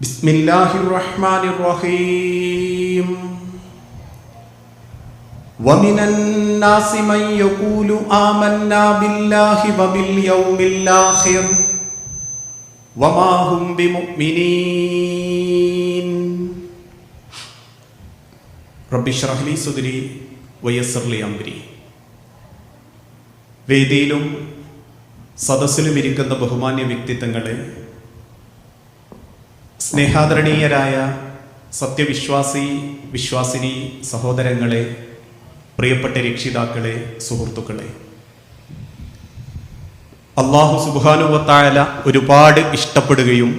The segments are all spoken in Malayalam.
بسم الله الرحمن الرحيم ومن الناس من يقول آمنا بالله وباليوم الآخر وما هم بمؤمنين رب اشرح لي صدري ويسر لي أمري വേദിയിലും സദസ്സിലും ഇരിക്കുന്ന ബഹുമാന്യ വ്യക്തിത്വങ്ങളെ സ്നേഹാദരണീയരായ സത്യവിശ്വാസി വിശ്വാസിനി സഹോദരങ്ങളെ പ്രിയപ്പെട്ട രക്ഷിതാക്കളെ സുഹൃത്തുക്കളെ. അള്ളാഹു സുബാനുവത്തായ ഒരുപാട് ഇഷ്ടപ്പെടുകയും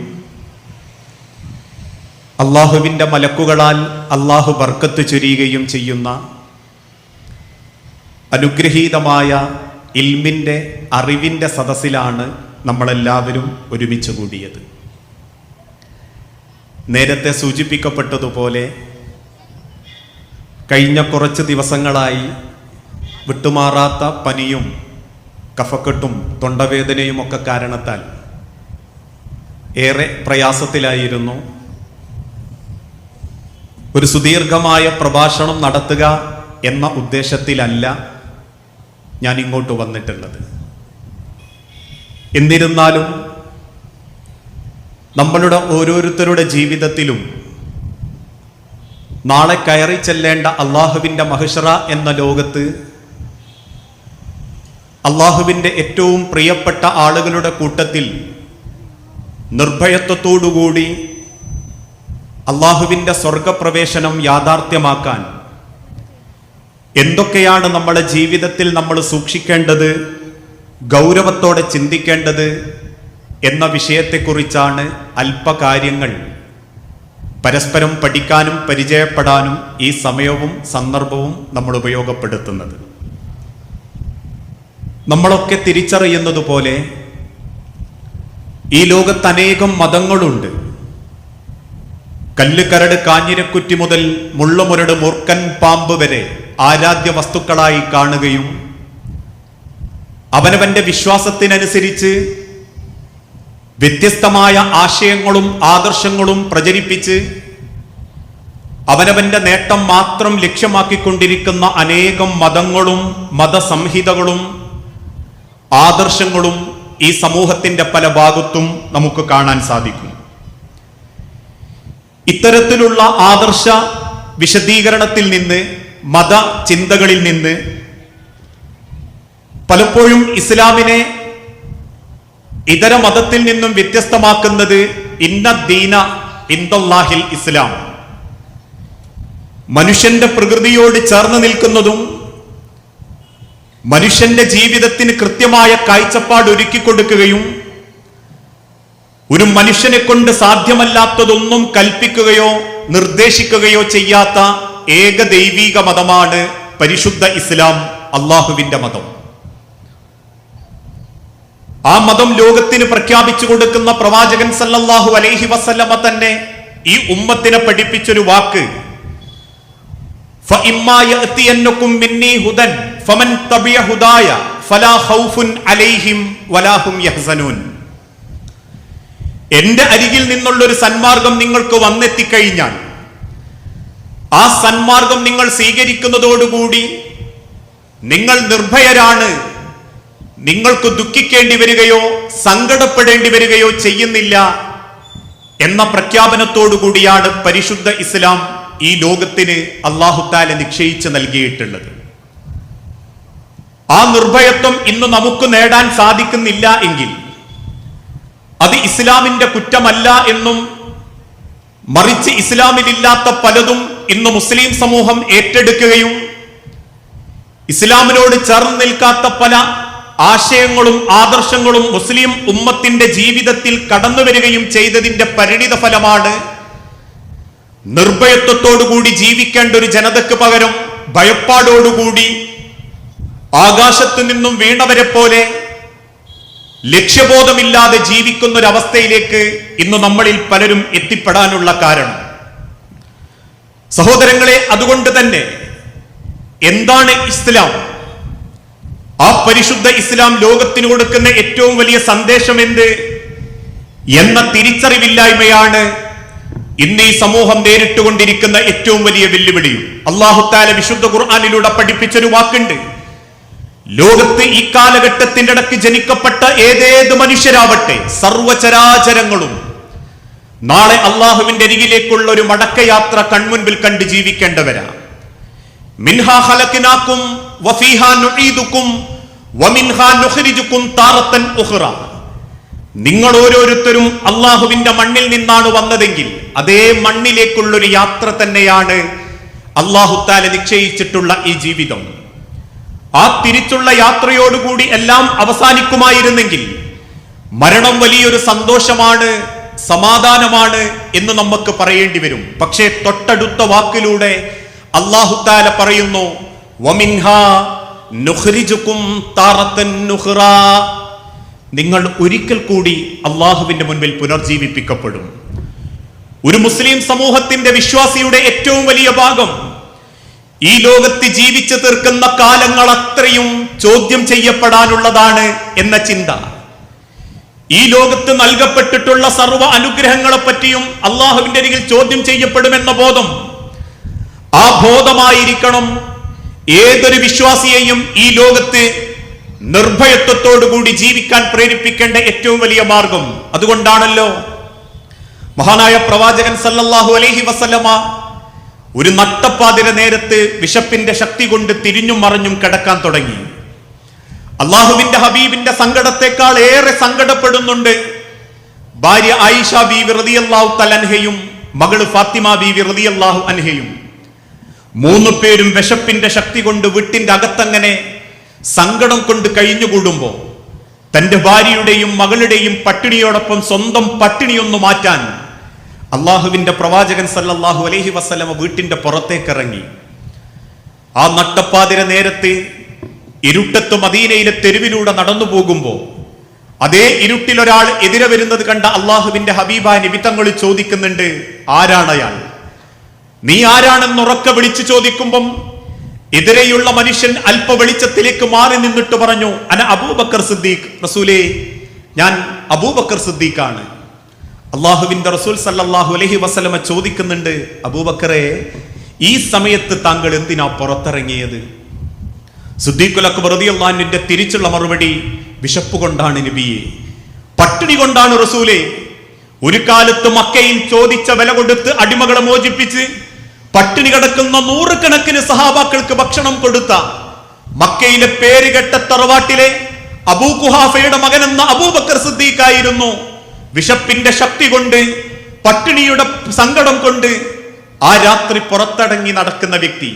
അള്ളാഹുവിന്റെ മലക്കുകളാൽ അള്ളാഹു ബർക്കത്ത് ചൊരിയുകയും ചെയ്യുന്ന അനുഗ്രഹീതമായ ഇൽമിന്റെ അറിവിന്റെ സദസ്സിലാണ് നമ്മളെല്ലാവരും ഒരുമിച്ച് കൂടിയത്. നേരത്തെ സൂചിപ്പിക്കപ്പെട്ടതുപോലെ കഴിഞ്ഞ കുറച്ച് ദിവസങ്ങളായി വിട്ടുമാറാത്ത പനിയും കഫക്കെട്ടും തൊണ്ടവേദനയും ഒക്കെ കാരണത്താൽ ഏറെ പ്രയാസത്തിലായിരുന്നു. ഒരു സുദീർഘമായ പ്രഭാഷണം നടത്തുക എന്ന ഉദ്ദേശത്തിലല്ല ഞാൻ ഇങ്ങോട്ട് വന്നിട്ടുള്ളത്. എന്നിരുന്നാലും നമ്മളുടെ ഓരോരുത്തരുടെ ജീവിതത്തിലും നാളെ കയറി ചെല്ലേണ്ട അള്ളാഹുവിന്റെ മഹിഷറ എന്ന ലോകത്ത് അള്ളാഹുവിന്റെ ഏറ്റവും പ്രിയപ്പെട്ട ആളുകളുടെ കൂട്ടത്തിൽ നിർഭയത്വത്തോടുകൂടി അള്ളാഹുവിന്റെ സ്വർഗപ്രവേശനം യാഥാർത്ഥ്യമാക്കാൻ എന്തൊക്കെയാണ് നമ്മുടെ ജീവിതത്തിൽ നമ്മൾ സൂക്ഷിക്കേണ്ടത് ഗൗരവത്തോടെ ചിന്തിക്കേണ്ടത് എന്ന വിഷയത്തെക്കുറിച്ചാണ് അല്പകാര്യങ്ങൾ. പരസ്പരം പഠിക്കാനും പരിചയപ്പെടാനും ഈ സമയവും സന്ദർഭവും നമ്മൾ ഉപയോഗപ്പെടുത്തുന്നത്. നമ്മളൊക്കെ തിരിച്ചറിയുന്നത് പോലെ ഈ ലോകത്ത് അനേകം മതങ്ങളുണ്ട്. കല്ലുകരട് കാഞ്ഞിരക്കുറ്റി മുതൽ മുള്ളുമുരട് മൂർക്കൻ പാമ്പ് വരെ ആരാധ്യ വസ്തുക്കളായി കാണുകയും അവനവന്റെ വിശ്വാസത്തിനനുസരിച്ച് വ്യത്യസ്തമായ ആശയങ്ങളും ആദർശങ്ങളും പ്രചരിപ്പിച്ച് അവനവന്റെ നേട്ടം മാത്രം ലക്ഷ്യമാക്കിക്കൊണ്ടിരിക്കുന്ന അനേകം മതങ്ങളും മതസംഹിതകളും ആദർശങ്ങളും ഈ സമൂഹത്തിന്റെ പല ഭാഗത്തും നമുക്ക് കാണാൻ സാധിക്കും. ഇത്തരത്തിലുള്ള ആദർശ വിശദീകരണത്തിൽ നിന്ന് മത ചിന്തകളിൽ നിന്ന് പലപ്പോഴും ഇസ്ലാമിനെ ഇതര മതത്തിൽ നിന്നും വ്യത്യസ്തമാക്കുന്നത് ഇന്ന ദീന ഇന്ദല്ലാഹിൽ ഇസ്ലാം. മനുഷ്യന്റെ പ്രകൃതിയോട് ചേർന്ന് നിൽക്കുന്നതും മനുഷ്യന്റെ ജീവിതത്തിന് കൃത്യമായ കാഴ്ചപ്പാട് ഒരുക്കി കൊടുക്കുകയും ഒരു മനുഷ്യനെ കൊണ്ട് സാധ്യമല്ലാത്തതൊന്നും കൽപ്പിക്കുകയോ നിർദ്ദേശിക്കുകയോ ചെയ്യാത്ത ഏക ദൈവീക മതമാണ് പരിശുദ്ധ ഇസ്ലാം അള്ളാഹുവിന്റെ മതം. ആ മതം ലോകത്തിന് പ്രഖ്യാപിച്ചു കൊടുക്കുന്ന പ്രവാചകൻ സല്ലല്ലാഹു അലൈഹി വസല്ലമ തന്നെ ഈ ഉമ്മത്തിനെ പഠിപ്പിച്ചൊരു വാക്ക്. എന്റെ അരികിൽ നിന്നുള്ള ഒരു സന്മാർഗം നിങ്ങൾക്ക് വന്നെത്തിക്കഴിഞ്ഞാൽ ആ സന്മാർഗം നിങ്ങൾ സ്വീകരിക്കുന്നതോടുകൂടി നിങ്ങൾ നിർഭയരാണ് നിങ്ങൾക്ക് ദുഃഖിക്കേണ്ടി വരികയോ സങ്കടപ്പെടേണ്ടി വരികയോ ചെയ്യുന്നില്ല എന്ന പ്രഖ്യാപനത്തോടു കൂടിയാണ് പരിശുദ്ധ ഇസ്ലാം ഈ ലോകത്തിന് അള്ളാഹുത്താല നിശ്ചയിച്ച് നൽകിയിട്ടുള്ളത്. ആ നിർഭയത്വം ഇന്ന് നമുക്ക് നേടാൻ സാധിക്കുന്നില്ല എങ്കിൽ അത് ഇസ്ലാമിന്റെ കുറ്റമല്ല എന്നും മറിച്ച് ഇസ്ലാമിലില്ലാത്ത പലതും ഇന്ന് മുസ്ലിം സമൂഹം ഏറ്റെടുക്കുകയും ഇസ്ലാമിനോട് ചേർന്ന് നിൽക്കാത്ത പല ആശയങ്ങളും ആദർശങ്ങളും മുസ്ലിം ഉമ്മത്തിന്റെ ജീവിതത്തിൽ കടന്നു വരികയും ചെയ്തതിന്റെ പരിണിത ഫലമാണ് നിർഭയത്വത്തോടുകൂടി ജീവിക്കേണ്ട ഒരു ജനതയ്ക്ക് പകരം ഭയപ്പാടോടുകൂടി ആകാശത്തു നിന്നും വീണവരെ പോലെ ലക്ഷ്യബോധമില്ലാതെ ജീവിക്കുന്ന ഒരു അവസ്ഥയിലേക്ക് ഇന്ന് നമ്മളിൽ പലരും എത്തിപ്പെടാനുള്ള കാരണം. സഹോദരങ്ങളെ അതുകൊണ്ട് തന്നെ എന്താണ് ഇസ്ലാം? ആ പരിശുദ്ധ ഇസ്ലാം ലോകത്തിന് കൊടുക്കുന്ന ഏറ്റവും വലിയ സന്ദേശം എന്ത്? എന്ന തിരിച്ചറിവില്ലായ്മയാണ് ഇന്ന് ഈ സമൂഹം നേരിട്ടുകൊണ്ടിരിക്കുന്ന ഏറ്റവും വലിയ വെല്ലുവിളിയും അള്ളാഹുത്താല വിശുദ്ധ ഖുർആാനിലൂടെ പഠിപ്പിച്ചൊരു വാക്കുണ്ട്. ലോകത്ത് ഈ കാലഘട്ടത്തിന്റെ ഇടയ്ക്ക് ജനിക്കപ്പെട്ട ഏതേത് മനുഷ്യരാവട്ടെ സർവചരാചരങ്ങളും നാളെ അള്ളാഹുവിന്റെ അരികിലേക്കുള്ള ഒരു മടക്കയാത്ര കൺമുൻപിൽ കണ്ട് ജീവിക്കേണ്ടവരാ. മിൻഹാ ഹലക്കിനാക്കും വഫീഹാ നുഈദുക്കും നിങ്ങൾ ഓരോരുത്തരും അള്ളാഹുവിന്റെ മണ്ണിൽ നിന്നാണ് വന്നതെങ്കിൽ അതേ മണ്ണിലേക്കുള്ളൊരു യാത്ര തന്നെയാണ് അള്ളാഹുത്താല നിശ്ചയിച്ചിട്ടുള്ള ഈ ജീവിതം. ആ തിരിച്ചുള്ള യാത്രയോടുകൂടി എല്ലാം അവസാനിക്കുമായിരുന്നെങ്കിൽ മരണം വലിയൊരു സന്തോഷമാണ് സമാധാനമാണ് എന്ന് നമുക്ക് പറയേണ്ടി വരും. പക്ഷേ തൊട്ടടുത്ത വാക്കിലൂടെ അള്ളാഹുത്താല പറയുന്നു നിങ്ങൾ ഒരിക്കൽ കൂടി അള്ളാഹുവിന്റെ മുൻപിൽ പുനർജീവിപ്പിക്കപ്പെടും. ഒരു മുസ്ലിം സമൂഹത്തിന്റെ വിശ്വാസിയുടെ ഏറ്റവും വലിയ ഭാഗം ഈ ലോകത്ത് ജീവിച്ചു തീർക്കുന്ന കാലങ്ങൾ അത്രയും ചോദ്യം ചെയ്യപ്പെടാനുള്ളതാണ് എന്ന ചിന്ത. ഈ ലോകത്ത് നൽകപ്പെട്ടിട്ടുള്ള സർവ അനുഗ്രഹങ്ങളെ പറ്റിയും അള്ളാഹുവിന്റെ അരികിൽ ചോദ്യം ചെയ്യപ്പെടുമെന്ന ബോധം ആ ബോധമായിരിക്കണം ഏതൊരു വിശ്വാസിയെയും ഈ ലോകത്ത് നിർഭയത്വത്തോടുകൂടി ജീവിക്കാൻ പ്രേരിപ്പിക്കേണ്ട ഏറ്റവും വലിയ മാർഗം അതുകൊണ്ടാണല്ലോ മഹാനായ പ്രവാചകൻ സല്ലല്ലാഹു അലൈഹി വസല്ലമ ഒരു നട്ടപ്പാതിര നേരത്ത് വിശപ്പിന്റെ ശക്തി കൊണ്ട് തിരിഞ്ഞും മറിഞ്ഞും കിടക്കാൻ തുടങ്ങി. അള്ളാഹുവിന്റെ ഹബീബിന്റെ സങ്കടത്തെക്കാൾ ഏറെ സങ്കടപ്പെടുന്നുണ്ട്. ഭാര്യ ആയിഷ ബി റളിയല്ലാഹു തലൻഹയും മകൾ ഫാത്തിമ ബി റളിയല്ലാഹു അൻഹയും. മൂന്ന് പേരും വിശപ്പിന്റെ ശക്തി കൊണ്ട് വീട്ടിന്റെ അകത്തങ്ങനെ സങ്കടം കൊണ്ട് കഴിഞ്ഞുകൂടുമ്പോൾ തന്റെ ഭാര്യയുടെയും മകളുടെയും പട്ടിണിയോടൊപ്പം സ്വന്തം പട്ടിണിയൊന്നു മാറ്റാൻ അള്ളാഹുവിന്റെ പ്രവാചകൻ സല്ലല്ലാഹു അലൈഹി വസല്ലമ വീട്ടിന്റെ പുറത്തേക്കിറങ്ങി. ആ നട്ടപ്പാതിര നേരത്ത് ഇരുട്ടത്ത് മദീനയിലെ തെരുവിലൂടെ നടന്നു പോകുമ്പോൾ അതേ ഇരുട്ടിലൊരാൾ എതിരെ വരുന്നത് കണ്ട അള്ളാഹുവിന്റെ ഹബീബ നിമിത്തങ്ങൾ ചോദിക്കുന്നുണ്ട് ആരാണയാൾ? നീ ആരാണെന്ന് ഉറക്കെ വിളിച്ചു ചോദിക്കുമ്പം എതിരെയുള്ള മനുഷ്യൻ അല്പ വെളിച്ചത്തിലേക്ക് മാറി നിന്നിട്ട് പറഞ്ഞു അന അബൂബക്കർ സിദ്ദീഖ്. റസൂലേ ഞാൻ അബൂബക്കർ സിദ്ദീഖാണ്. അള്ളാഹുവിന്റെ റസൂൽ സല്ലാഹു അലഹി വസല്ലമ ചോദിക്കുന്നുണ്ട് അബൂബക്കറെ ഈ സമയത്ത് താങ്കൾ എന്തിനാ പുറത്തിറങ്ങിയത്? സുദ്ദീഖുൽ അക്ബർ റളിയല്ലാഹുവിന്റെ തിരിച്ചുള്ള മറുപടി വിശപ്പ് കൊണ്ടാണ് നബിയെ. പട്ടിണി കൊണ്ടാണ് റസൂലെ ഒരു കാലത്ത് മക്കയിൽ ചോദിച്ച വില കൊടുത്ത് അടിമകളെ മോചിപ്പിച്ച് പട്ടിണി കിടക്കുന്ന നൂറുകണക്കിന് സഹാബാക്കൾക്ക് ഭക്ഷണം കൊടുത്ത മക്കയിലെ പേരുകെട്ട തറവാട്ടിലെ അബൂ കുഹാഫയുടെ മകനെന്ന അബൂബക്കർ സിദ്ദീഖായിരുന്നു. വിശപ്പിന്റെ ശക്തി കൊണ്ട് പട്ടിണിയുടെ സങ്കടം കൊണ്ട് ആ രാത്രി പുറത്തടങ്ങി നടക്കുന്ന വ്യക്തി.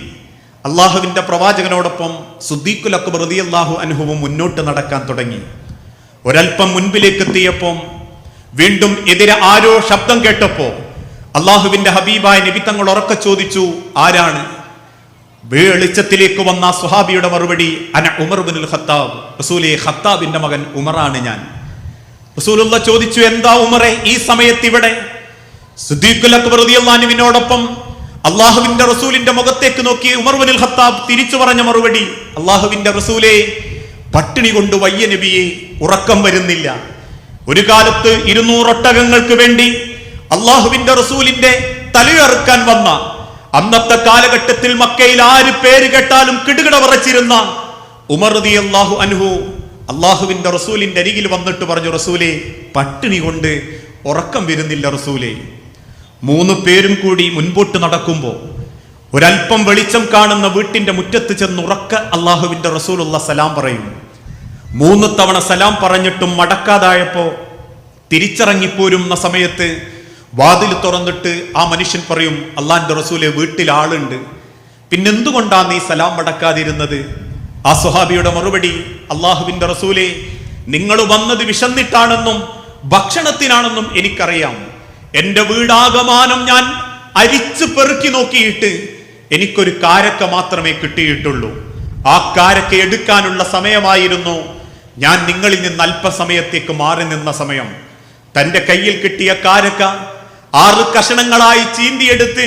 അള്ളാഹുവിന്റെ പ്രവാചകനോടൊപ്പം സുദ്ദീഖുൽ അക്ബർ അള്ളാഹു അനുഭവം മുന്നോട്ട് നടക്കാൻ തുടങ്ങി. ഒരൽപ്പം മുൻപിലേക്ക് എത്തിയപ്പോൾ വീണ്ടും എതിരെ ആരോ ശബ്ദം കേട്ടപ്പോ അള്ളാഹുവിന്റെ ഹബീബായ നിബിത്തങ്ങൾ തങ്ങൾ ഉറക്കെ ചോദിച്ചു ആരാണ്? വെളിച്ചത്തിലേക്ക് വന്ന സുഹാബിയുടെ മറുപടി അന ഉമർ ബിനുൽ ഖത്താബ്. റസൂലെ ഖത്താബിന്റെ മകൻ ഉമറാണ് ഞാൻ. റസൂലുള്ള ചോദിച്ചു എന്താ ഉമറെ ഈ സമയത്ത് ഇവിടെ? റളിയല്ലാഹുവിനോടൊപ്പം അള്ളാഹുവിന്റെ റസൂലിന്റെ മുഖത്തേക്ക് നോക്കി ഉമർ ബിനുൽ ഖത്താബ് തിരിച്ചു പറഞ്ഞ മറുപടി അള്ളാഹുവിന്റെ റസൂലെ പട്ടിണി കൊണ്ട് വയ്യ നബിയെ ഉറക്കം വരുന്നില്ല. ഒരു കാലത്ത് ഇരുന്നൂറൊട്ടകങ്ങൾക്ക് വേണ്ടി അള്ളാഹുവിന്റെ റസൂലിന്റെ തലയുറക്കാൻ വന്ന അന്നത്തെ കാലഘട്ടത്തിൽ മക്കയിൽ ആര് പേര് കേട്ടാലും കിടുകിട വറച്ചിരുന്ന ഉമർ അള്ളാഹു അനുഹു അള്ളാഹുവിന്റെ റസൂലിന്റെ അരികിൽ വന്നിട്ട് പറഞ്ഞു റസൂലെ പട്ടിണി കൊണ്ട് ഉറക്കം വരുന്നില്ല റസൂലെ. മൂന്ന് പേരും കൂടി മുൻപോട്ട് നടക്കുമ്പോൾ ഒരല്പം വെളിച്ചം കാണുന്ന വീട്ടിന്റെ മുറ്റത്ത് ചെന്ന് ഉറക്ക അള്ളാഹുവിന്റെ റസൂലുള്ള സലാം പറയും. മൂന്ന് തവണ സലാം പറഞ്ഞിട്ടും മടക്കാതായപ്പോ തിരിച്ചിറങ്ങിപ്പോരുന്ന സമയത്ത് വാതിൽ തുറന്നിട്ട് ആ മനുഷ്യൻ പറയും അള്ളാന്റെ റസൂലെ വീട്ടിൽ ആളുണ്ട്. പിന്നെന്തുകൊണ്ടാണ് നീ സലാം മടക്കാതിരുന്നത് ആ സുഹാബിയുടെ മറുപടി അള്ളാഹുവിന്റെ റസൂലെ നിങ്ങൾ വന്നത് വിശന്നിട്ടാണെന്നും ഭക്ഷണത്തിനാണെന്നും എനിക്കറിയാം. എന്റെ വീടാകമാനം ഞാൻ അരിച്ചു പെറുക്കി നോക്കിയിട്ട് എനിക്കൊരു കാരക്ക മാത്രമേ കിട്ടിയിട്ടുള്ളൂ. ആ കാരക്ക എടുക്കാനുള്ള സമയമായിരുന്നു. ഞാൻ നിങ്ങളിൽ നിന്ന് അല്പസമയത്തേക്ക് മാറി നിന്ന സമയം. തന്റെ കയ്യിൽ കിട്ടിയ കാരക്ക ആറ് കഷണങ്ങളായി ചീന്തിയെടുത്ത്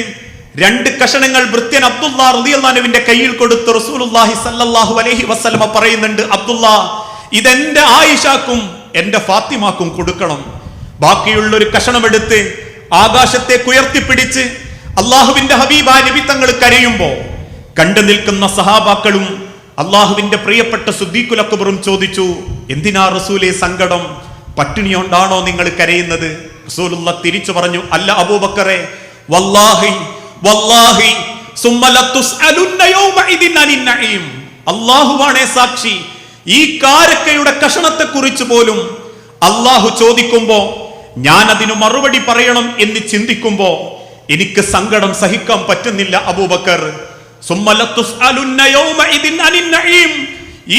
രണ്ട് കഷണങ്ങൾ ഭൃത്യൻ അബ്ദുല്ലാ കയ്യിൽ കൊടുത്ത് റസൂലുള്ളാഹി സല്ലല്ലാഹു അലൈഹി വസ്ലമ പറയുന്നുണ്ട് അബ്ദുല്ല ഇതെന്റെ ആയിഷാക്കും എന്റെ ഫാത്തിമാക്കും കൊടുക്കണം. ബാക്കിയുള്ള ഒരു കഷണമെടുത്ത് ആകാശത്തേക്ക് ഉയർത്തിപ്പിടിച്ച് അള്ളാഹുവിന്റെ ഹബീബ നബി തങ്ങൾ കരയുമ്പോ കണ്ടു നിൽക്കുന്ന സഹാബാക്കളും അള്ളാഹുവിന്റെ പ്രിയപ്പെട്ട സുദ്ദീഖുലക്കുബറും ചോദിച്ചു എന്തിനാ റസൂലെ സങ്കടം? പട്ടിണി കൊണ്ടാണോ നിങ്ങൾ കരയുന്നത്? റസൂലുള്ള തിരിച്ചു പറഞ്ഞു അല്ല അബൂബക്കറെ വല്ലാഹി വല്ലാഹി. അള്ളാഹുവാണേ സാക്ഷി ഈ കാരക്കയുടെ കഷണത്തെ കുറിച്ച് പോലും അള്ളാഹു ചോദിക്കുമ്പോ ഞാൻ അതിനു മറുപടി പറയണം എന്ന് ചിന്തിക്കുമ്പോ എനിക്ക് സങ്കടം സഹിക്കാൻ പറ്റുന്നില്ല അബൂബക്കർ.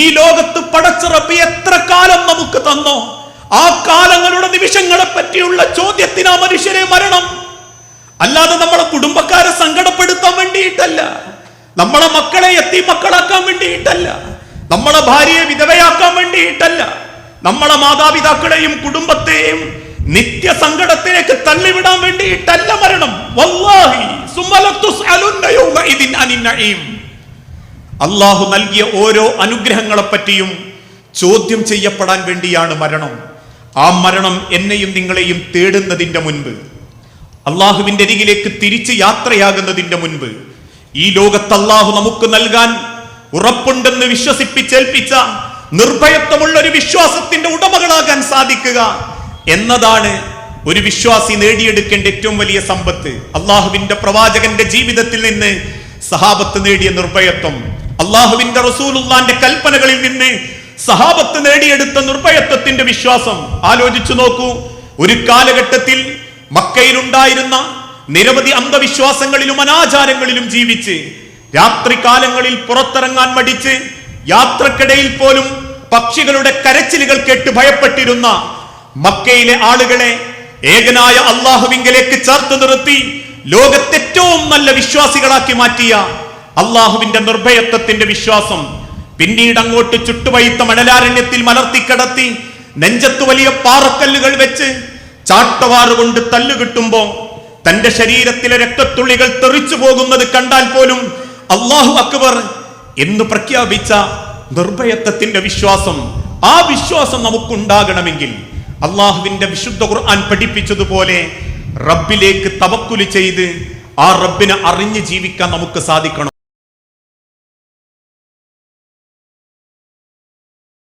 ഈ ലോകത്ത് പടച്ച റബ്ബ് എത്ര കാലം നമുക്ക് തന്നോ? ആ കാലങ്ങളുടെ നിമിഷങ്ങളെ പറ്റിയുള്ള ചോദ്യത്തിന് ആ മനുഷ്യരെ മരണം. അല്ലാതെ നമ്മളെ കുടുംബക്കാരെ സങ്കടപ്പെടുത്താൻ വേണ്ടിയിട്ടല്ല. നമ്മളെ മക്കളെ എത്തി മക്കളാക്കാൻ വേണ്ടിയിട്ടല്ല. നമ്മളെ ഭാര്യയെ വിധവയാക്കാൻ വേണ്ടിയിട്ടല്ല. നമ്മളെ മാതാപിതാക്കളെയും കുടുംബത്തെയും നിത്യ സങ്കടത്തിലേക്ക് തള്ളിവിടാൻ വേണ്ടിയിട്ടല്ല മരണം. അള്ളാഹു നൽകിയ ഓരോ അനുഗ്രഹങ്ങളെ പറ്റിയും ചോദ്യം ചെയ്യപ്പെടാൻ വേണ്ടിയാണ് മരണം. ആ മരണം എന്നെയും നിങ്ങളെയും തേടുന്നതിന്റെ മുൻപ് അള്ളാഹുവിന്റെ അരികിലേക്ക് തിരിച്ച് യാത്രയാകുന്നതിന്റെ മുൻപ് ഈ ലോകത്ത് അള്ളാഹു നമുക്ക് നൽകാൻ ഉറപ്പുണ്ടെന്ന് വിശ്വസിപ്പിച്ചേൽപ്പിച്ച നിർഭയത്വമുള്ള ഒരു വിശ്വാസത്തിന്റെ ഉടമകളാകാൻ സാധിക്കുക എന്നതാണ് ഒരു വിശ്വാസി നേടിയെടുക്കേണ്ട ഏറ്റവും വലിയ സമ്പത്ത്. അള്ളാഹുവിന്റെ പ്രവാചകന്റെ ജീവിതത്തിൽ നിന്ന് സഹാബത്ത് നേടിയ നിർഭയത്വം. അള്ളാഹുവിന്റെ റസൂലുള്ളാന്റെ കൽപ്പനകളിൽ നിന്ന് സഹാബത്ത് നേടിയെടുത്ത നിർഭയത്വത്തിന്റെ വിശ്വാസം. ആലോചിച്ചു നോക്കൂ. ഒരു കാലഘട്ടത്തിൽ മക്കയിലുണ്ടായിരുന്ന നിരവധി അന്ധവിശ്വാസങ്ങളിലും അനാചാരങ്ങളിലും ജീവിച്ച് രാത്രി കാലങ്ങളിൽ പുറത്തിറങ്ങാൻ മടിച്ച് യാത്രക്കിടയിൽ പോലും പക്ഷികളുടെ കരച്ചിലുകൾ കേട്ട് ഭയപ്പെട്ടിരുന്ന മക്കയിലെ ആളുകളെ ഏകനായ അള്ളാഹുവിങ്കലേക്ക് ചേർത്ത് നിർത്തി ലോകത്തേറ്റവും നല്ല വിശ്വാസികളാക്കി മാറ്റിയ അള്ളാഹുവിന്റെ നിർഭയത്വത്തിന്റെ വിശ്വാസം പിന്നീട് അങ്ങോട്ട് ചുട്ടുപഴുത്ത മണലാരണ്യത്തിൽ മലർത്തിക്കടത്തി നെഞ്ചത്ത് വലിയ പാറക്കല്ലുകൾ വെച്ച് ചാട്ടവാറുകൊണ്ട് തല്ലുകിട്ടുമ്പോ തല്ലു കിട്ടുമ്പോ തന്റെ ശരീരത്തിലെ രക്തത്തുള്ളികൾ തെറിച്ചു പോകുന്നത് കണ്ടാൽ പോലും അള്ളാഹു അക്ബർ എന്ന് പ്രഖ്യാപിച്ച നിർഭയത്വത്തിന്റെ വിശ്വാസം ആ വിശ്വാസം നമുക്കുണ്ടാകണമെങ്കിൽ അള്ളാഹുവിന്റെ വിശുദ്ധ ഖുർആൻ പഠിപ്പിച്ചതുപോലെ റബ്ബിലേക്ക് തവക്കുലി ചെയ്ത് ആ റബ്ബിനെ അറിഞ്ഞ് ജീവിക്കാൻ നമുക്ക് സാധിക്കണം.